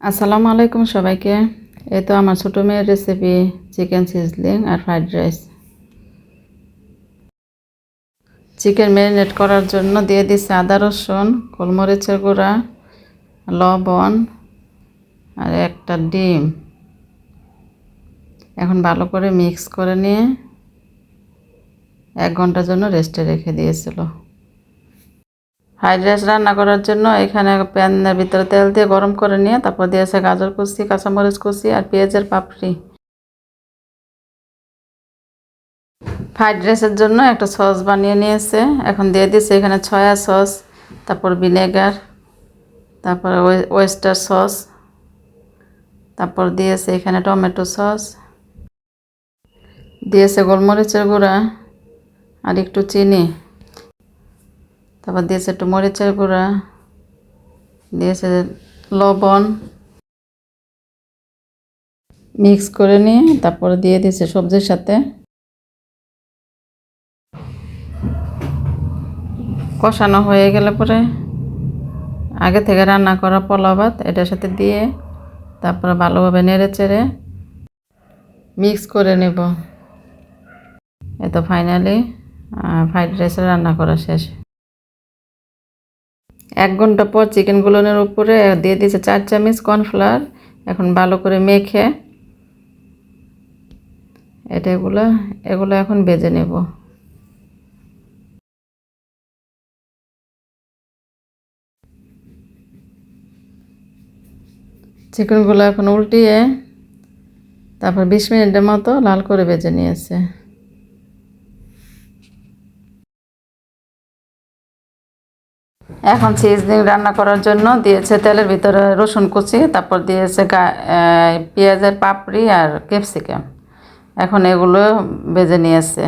আসসালামু আলাইকুম সবাইকে। এই তো আমার ছোটো মেয়ের রেসিপি চিকেন সিজলিং আর ফ্রাইড রাইস চিকেন ম্যারিনেট করার জন্য দিয়ে দিচ্ছে আদা, রসুন, গোলমরিচের গুঁড়া, লবণ আর একটা ডিম। এখন ভালো করে মিক্স করে নিয়ে এক ঘণ্টার জন্য রেস্টে রেখে দিয়েছিল। ফ্রাইড রাইস রান্না করার জন্য এখানে প্যানের ভিতরে তেল দিয়ে গরম করে নিয়ে তারপর দিয়েছে গাজর কুচি, কাঁচামরিচ কুচি আর পেঁয়াজের পাপড়ি। ফ্রাইড রাইসের জন্য একটা সস বানিয়ে নিয়েছে। এখন দিয়ে দিয়েছে এখানে ছয়া সস তারপর ভিনেগার তারপর ওয়েস্টার সস তারপর দিয়েছে এখানে টমেটো সস দিয়েছে গোলমরিচের গুঁড়া আর একটু চিনি। তারপর দিয়েছে একটু মরিচের গুঁড়া, দিয়েছে লবণ। মিক্স করে নিয়ে তারপরে দিয়ে দিয়েছে সবজির সাথে। কষানো হয়ে গেলে পরে আগে থেকে রান্না করা পোলাও ভাত, এটার সাথে দিয়ে তারপরে ভালোভাবে নেড়ে চেড়ে মিক্স করে নেব। এত ফাইনালি ফ্রাইড রাইসের রান্না করা শেষ। এক ঘণ্টা পর চিকেনগুলোনের উপরে দিয়ে দিয়েছে চার চামচ কর্নফ্লাওয়ার এখন ভালো করে মেখে এটা এগুলো এগুলো এখন বেজে নেব। চিকেনগুলো এখন উল্টিয়ে তারপর বিশ মিনিটের মতো লাল করে বেজে নিয়েছে। এখন সিজনিং রান্না করার জন্য দিয়েছে তেলের ভিতরে রসুন কুচি, তারপর দিয়েছে পেঁয়াজের পাপড়ি আর ক্যাপসিকাম। এখন এগুলো বেজে নিয়েছে।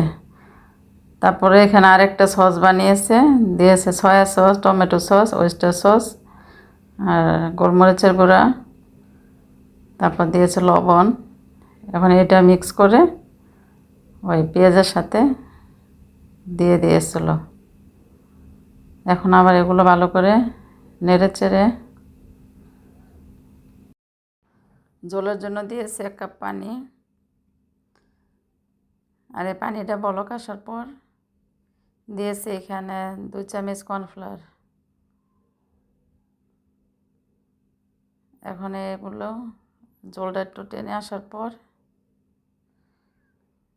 তারপরে এখানে আরেকটা সস বানিয়েছে, দিয়েছে soya sauce tomato sauce oyster sauce আর গোলমরিচের গুঁড়া। তারপর দিয়েছে লবণ। এখন এটা মিক্স করে ওই পেঁয়াজের সাথে দিয়ে দিয়েছিল। এখন আবার এগুলো ভালো করে নেড়ে চেড়ে জলের জন্য দিয়েছে এক কাপ পানি। আর এই পানিটা বলক আসার পর দিয়েছে এখানে দুই চামচ কর্নফ্লাওয়ার। এখন এগুলো জলটা একটু টেনে আসার পর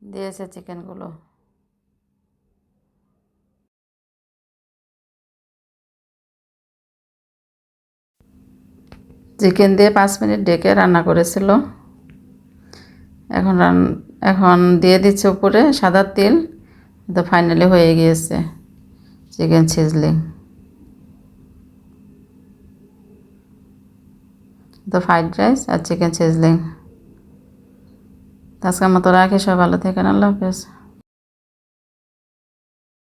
দিয়েছে চিকেনগুলো। চিকেন দিয়ে পাঁচ মিনিট ডেকে রান্না করেছিল। এখন রান, এখন দিয়ে দিচ্ছে উপরে সাদা তেল। তো ফাইনালি হয়ে গিয়েছে চিকেন সিজলিং তো ফ্রাইড রাইস আর চিকেন সিজলিং আজকের মতো রাখি সব ভালো থাকেন, আল্লাহ হাফেজ।